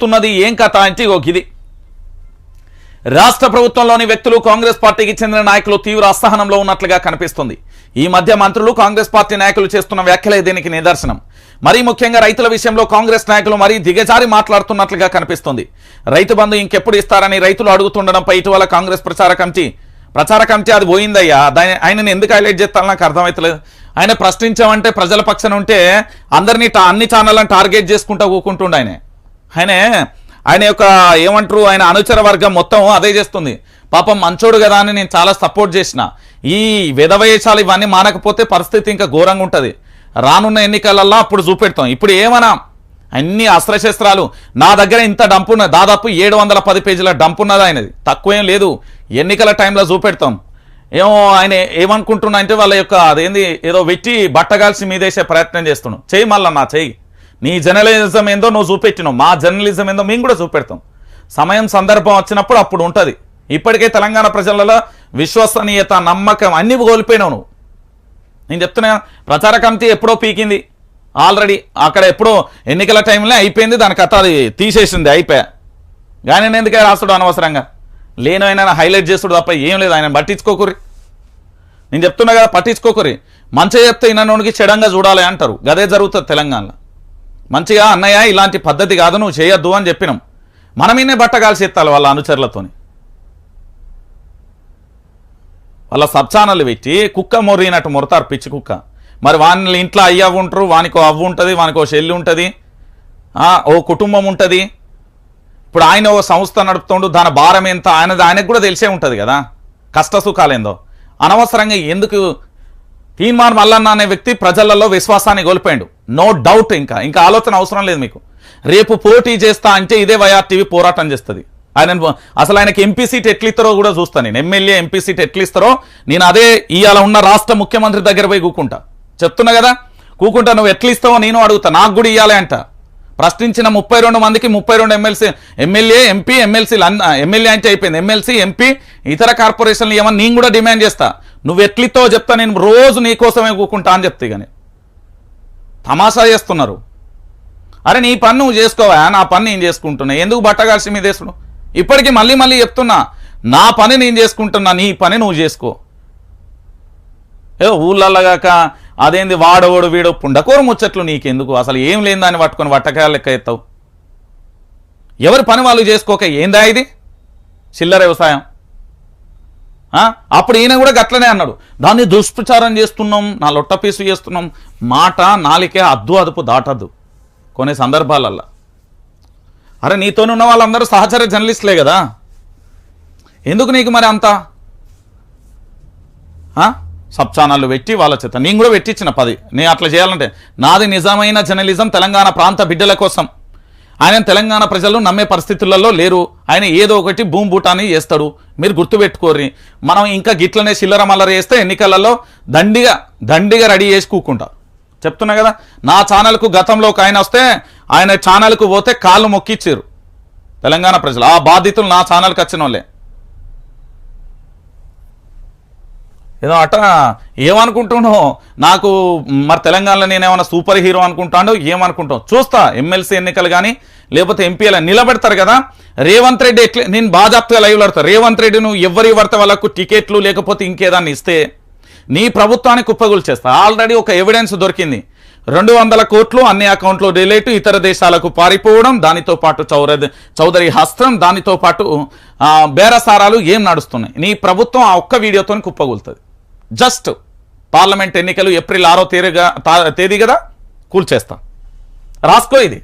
జరుగుతున్నది ఏం కథ అంటే ఒక ఇది రాష్ట్ర ప్రభుత్వంలోని వ్యక్తులు కాంగ్రెస్ పార్టీకి చెందిన నాయకులు తీవ్ర అసహనంలో ఉన్నట్లుగా కనిపిస్తుంది. ఈ మధ్య మంత్రులు కాంగ్రెస్ పార్టీ నాయకులు చేస్తున్న వ్యాఖ్యలే దీనికి నిదర్శనం. మరీ ముఖ్యంగా రైతుల విషయంలో కాంగ్రెస్ నాయకులు మరీ దిగజారి మాట్లాడుతున్నట్లుగా కనిపిస్తుంది. రైతు బంధు ఇంకెప్పుడు ఇస్తారని రైతులు అడుగుతుండడంపై ఇటీవల కాంగ్రెస్ ప్రచార కమిటీ ప్రచార కమిటీ అది పోయిందయ్యా. దాని ఆయనను ఎందుకు హైలైట్ చేస్తారని నాకు అర్థమవుతలేదు ఆయన ప్రశ్నించామంటే ప్రజల పక్షాన ఉంటే అందరినీ అన్ని ఛానళ్ళని టార్గెట్ చేసుకుంటూ కూకుంటుండ ఆయన. ఆయనే ఆయన యొక్క ఏమంటారు ఆయన అనుచర వర్గం మొత్తం అదే చేస్తుంది. పాపం మంచోడు కదా అని నేను చాలా సపోర్ట్ చేసిన. ఈ విధవయేషాలు ఇవన్నీ మానకపోతే పరిస్థితి ఇంకా ఘోరంగా ఉంటుంది. రానున్న ఎన్నికలల్లో అప్పుడు చూపెడతాం. ఇప్పుడు ఏమన్నా? అన్ని అస్త్రశస్త్రాలు. నా దగ్గర ఇంత డంప్ ఉన్నది దాదాపు ఏడు వందల పది పేజీల డంప్ ఉన్నది ఆయనది. తక్కువేం లేదు. ఎన్నికల టైంలో చూపెడతాం. ఏమో ఆయన ఏమనుకుంటున్నా అంటే వాళ్ళ యొక్క అదేంది ఏదో వెట్టి బట్టగాల్సి మీదేసే ప్రయత్నం చేస్తున్నాం చెయ్యి మళ్ళా నా చెయ్యి. నీ జర్నలిజం ఏందో నువ్వు చూపెట్టినావు. మా జర్నలిజం ఏందో మేము కూడా చూపెడతాం. సమయం సందర్భం వచ్చినప్పుడు అప్పుడు ఉంటుంది. ఇప్పటికే తెలంగాణ ప్రజలలో విశ్వసనీయత నమ్మకం అన్నీ కోల్పోయినావు నువ్వు. నేను చెప్తున్నా ప్రచార కమిటీ ఎప్పుడో పీకింది. ఆల్రెడీ అక్కడ ఎప్పుడో ఎన్నికల టైంలో అయిపోయింది దాని కథ అది తీసేసింది అయిపోయా. కానీ నేను ఎందుకే రాస్తుడు అనవసరంగా? లేను ఆయన హైలైట్ చేస్తుడు తప్ప ఏం లేదు ఆయన పట్టించుకోకురి. నేను చెప్తున్నా కదా పట్టించుకోకురి. మంచిగా చెప్తే ఇన్నోనికి చెడంగా చూడాలి అంటారు. గదే జరుగుతుంది తెలంగాణలో. మంచిగా అన్నయ్య ఇలాంటి పద్ధతి కాదు నువ్వు చేయొద్దు అని చెప్పినాం. మనమీనే బట్టగాల్సి ఎత్తాలి వాళ్ళ అనుచరులతోని. వాళ్ళ సబ్ ఛానల్ పెట్టి కుక్క మొరినట్టు మొరతారు పిచ్చి కుక్క. మరి వాని ఇంట్లో అయ్య ఉంటారు వానికో అవ్వు ఉంటుంది వానికో చెల్లి ఉంటుంది ఓ కుటుంబం ఉంటుంది. ఇప్పుడు ఆయన ఓ సంస్థ నడుపుతుండు దాని భారం ఎంత? ఆయన ఆయనకు కూడా తెలిసే ఉంటుంది కదా. కష్ట సుఖాలేందో అనవసరంగా ఎందుకు తీన్మార్ మల్లన్న అనే వ్యక్తి ప్రజలలో విశ్వాసాన్ని కోల్పోయాడు. నో డౌట్ ఇంకా. ఇంకా ఆలోచన అవసరం లేదు మీకు. రేపు పోటీ చేస్తా అంటే ఇదే వైఆర్టీవీ పోరాటం చేస్తుంది. ఆయన అసలు ఆయనకి ఎంపీ సీట్ ఎట్లిస్తారో కూడా చూస్తాను నేను. ఎమ్మెల్యే ఎంపీ సీట్ ఎట్లిస్తారో నేను అదే ఇవాళ ఉన్న రాష్ట్ర ముఖ్యమంత్రి దగ్గర పోయి కూకుంటా. చెప్తున్నా కదా? కూకుంటా నువ్వు ఎట్లిస్తావో నేను అడుగుతా. నాకు కూడా ఇవ్వాలి అంట. ప్రశ్నించిన ముప్పై రెండు మందికి ముప్పై రెండు ఎమ్మెల్సీ ఎమ్మెల్యే ఎంపీ ఎమ్మెల్సీలు అన్న ఎమ్మెల్యే అంటే అయిపోయింది. ఎమ్మెల్సీ ఎంపీ ఇతర కార్పొరేషన్లు ఏమన్నా నేను కూడా డిమాండ్ చేస్తా. నువ్వు ఎట్లితో చెప్తా నేను రోజు నీకోసమే కూకుంటా అని చెప్తే కానీ తమాషా చేస్తున్నారు. అరే నీ పని నువ్వు చేసుకోవా? నా పని నేను చేసుకుంటున్నా. ఎందుకు బట్టగాల్సి మీద వేసుడు ఇప్పటికీ మళ్ళీ మళ్ళీ చెప్తున్నా. నా పని నేను చేసుకుంటున్నా నీ పని నువ్వు చేసుకో. ఏదో ఊళ్ళల్లగాక అదేంది వాడోడు వీడో పుండకూర ముచ్చట్లు నీకెందుకు? అసలు ఏం లేని దాన్ని పట్టుకొని వట్టకాయలు లెక్క ఎత్తావు? ఎవరి పని వాళ్ళు చేసుకోక ఏందా ఇది? చిల్లర వ్యవసాయం. అప్పుడు ఈయన కూడా గట్లనే అన్నాడు. దాన్ని దుష్ప్రచారం చేస్తున్నాం నా లొట్ట పీసు చేస్తున్నాం మాట నాలికే అద్దు అదుపు దాటద్దు. కొన్ని సందర్భాలల్లో. అరే నీతోనున్న వాళ్ళందరూ సహచర జర్నలిస్టులే కదా? ఎందుకు నీకు మరి అంతా? సబ్ ఛానళ్ళు పెట్టి వాళ్ళ చేత. నేను కూడా పెట్టించిన పది. నేను అట్లా చేయాలంటే నాది నిజమైన జర్నలిజం తెలంగాణ ప్రాంత బిడ్డల కోసం. ఆయన తెలంగాణ ప్రజలు నమ్మే పరిస్థితులలో లేరు. ఆయన ఏదో ఒకటి భూమి బూటాన్ని చేస్తాడు. మీరు గుర్తుపెట్టుకోర్రి. మనం ఇంకా గిట్లనే చిల్లర మల్లర చేస్తే ఎన్నికలలో దండిగా దండిగా రెడీ చేసి కూకుంటా. చెప్తున్నా కదా? నా ఛానల్కు గతంలో ఒక ఆయన వస్తే ఆయన ఛానల్కు పోతే కాళ్ళు మొక్కిచ్చారు తెలంగాణ ప్రజలు. ఆ బాధితులు నా ఛానల్కి వచ్చిన వాళ్ళే ఏదో అట ఏమనుకుంటున్నావు? నాకు మరి తెలంగాణలో నేనేమన్నా సూపర్ హీరో అనుకుంటాడో ఏమనుకుంటావు? చూస్తా ఎమ్మెల్సీ ఎన్నికలు కానీ లేకపోతే ఎంపీల నిలబెడతారు కదా. రేవంత్ రెడ్డి ఎట్లా నేను బాజాప్తగా లైవ్లో ఆడతా. రేవంత్ రెడ్డి నువ్వు ఎవరి పడితే వాళ్ళకు టికెట్లు లేకపోతే ఇంకేదాన్ని ఇస్తే నీ ప్రభుత్వానికి కుప్పగులు చేస్తా. ఆల్రెడీ ఒక ఎవిడెన్స్ దొరికింది. రెండు వందల కోట్లు అన్ని అకౌంట్లు రిలేటు ఇతర దేశాలకు పారిపోవడం దానితో పాటు చౌర చౌదరి హస్త్రం దానితో పాటు బేరసారాలు ఏం నడుస్తున్నాయి? నీ ప్రభుత్వం ఆ ఒక్క వీడియోతో కుప్పగూలుతుంది. జస్ట్ పార్లమెంట్ ఎన్నికలు ఏప్రిల్ ఆరో తేదీగా తా- తేదీ కదా? కూల్చేస్తా రాసుకో ఇది.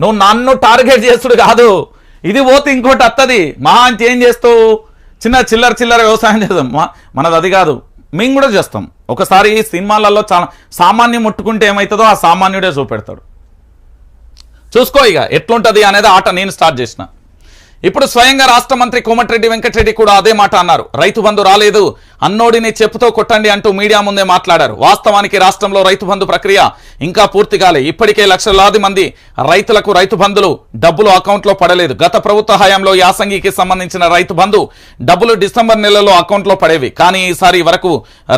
నువ్వు నన్ను టార్గెట్ చేస్తుడు కాదు. ఇది పోతే ఇంకోటి వస్తుంది మహా అంటే ఏం చేస్తావు? చిన్న చిల్లర చిల్లర వ్యవసాయం చేద్దాం మా- మనది అది కాదు. మేము కూడా చేస్తాం. ఒకసారి సినిమాలలో చాలా సామాన్యం ముట్టుకుంటే ఏమవుతుందో ఆ సామాన్యుడే చూపెడతాడు. చూసుకో ఇక ఎట్లుంటది అనేది ఆట నేను స్టార్ట్ చేసిన. ఇప్పుడు స్వయంగా రాష్ట్ర మంత్రి కోమటిరెడ్డి వెంకటరెడ్డి కూడా అదే మాట అన్నారు. రైతు బంధు రాలేదు అన్నోడిని చెప్పుతో కొట్టండి అంటూ మీడియా ముందే మాట్లాడారు. వాస్తవానికి రాష్ట్రంలో రైతు బంధు ప్రక్రియ ఇంకా పూర్తి కాలే. ఇప్పటికే లక్షలాది మంది రైతులకు రైతు బంధులు డబ్బులు అకౌంట్లో పడలేదు. గత ప్రభుత్వ హయాంలో యాసంగికి సంబంధించిన రైతు బంధు డబ్బులు డిసెంబర్ నెలలో అకౌంట్లో పడేవి. కానీ ఈసారి వరకు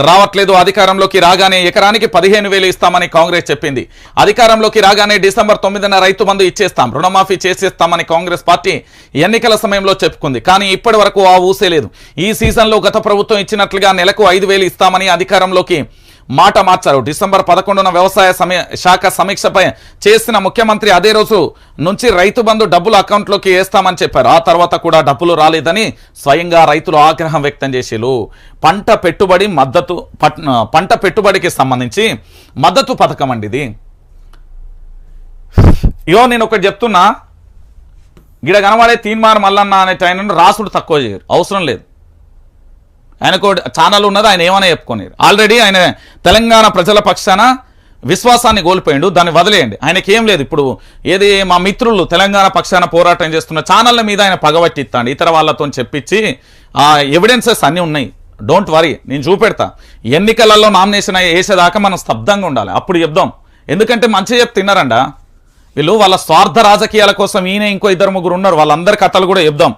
రావట్లేదు. అధికారంలోకి రాగానే ఎకరానికి పదిహేను వేలు ఇస్తామని కాంగ్రెస్ చెప్పింది. అధికారంలోకి రాగానే డిసెంబర్ తొమ్మిదిన రైతు బంధు ఇచ్చేస్తాం. రుణమాఫీ చేసేస్తామని కాంగ్రెస్ పార్టీ ఎన్నికల సమయంలో చెప్పుకుంది. కానీ ఇప్పటి వరకు ఆ ఊసే లేదు. ఈ సీజన్లో గత ప్రభుత్వం ఇచ్చినట్లుగా నెలకు ఐదు వేలు ఇస్తామని అధికారంలోకి మాట మార్చారు. డిసెంబర్ పదకొండున వ్యవసాయ సమయ శాఖ సమీక్షపై చేసిన ముఖ్యమంత్రి అదే రోజు నుంచి రైతు బంధు డబ్బులు అకౌంట్లోకి వేస్తామని చెప్పారు. ఆ తర్వాత కూడా డబ్బులు రాలేదని స్వయంగా రైతులు ఆగ్రహం వ్యక్తం చేసేలు. పంట పెట్టుబడి మద్దతు పంట పెట్టుబడికి సంబంధించి మద్దతు పథకం అండి ఇది. ఇగో నేను ఒకటి చెప్తున్నా. గిడ కనబడే తీన్మార్ మల్లన్న అనే ఆయన రాసుడు తక్కువ చేయరు. అవసరం లేదు. ఆయనకు ఛానల్ ఉన్నది ఆయన ఏమైనా చెప్పుకోలేరు ఆల్రెడీ ఆయన తెలంగాణ ప్రజల పక్షాన విశ్వాసాన్ని కోల్పోయిండు దాన్ని వదిలేయండి. ఆయనకి ఏం లేదు. ఇప్పుడు ఏది మా మిత్రులు తెలంగాణ పక్షాన పోరాటం చేస్తున్న ఛానళ్ళ మీద ఆయన పగబట్టిస్తాడు ఇతర వాళ్ళతో చెప్పించి ఆ ఎవిడెన్సెస్ అన్నీ ఉన్నాయి. Don't worry. నేను చూపెడతా. ఎన్నికలలో నామినేషన్ అయ్యి వేసేదాకా మనం స్తబ్దంగా ఉండాలి. అప్పుడు చెప్దాం. ఎందుకంటే మంచిగా చెప్తే వీళ్ళు వాళ్ళ స్వార్థ రాజకీయాల కోసం ఈయన ఇంకో ఇద్దరు ముగ్గురు ఉన్నారు. వాళ్ళందరి కథలు కూడా చెప్దాం.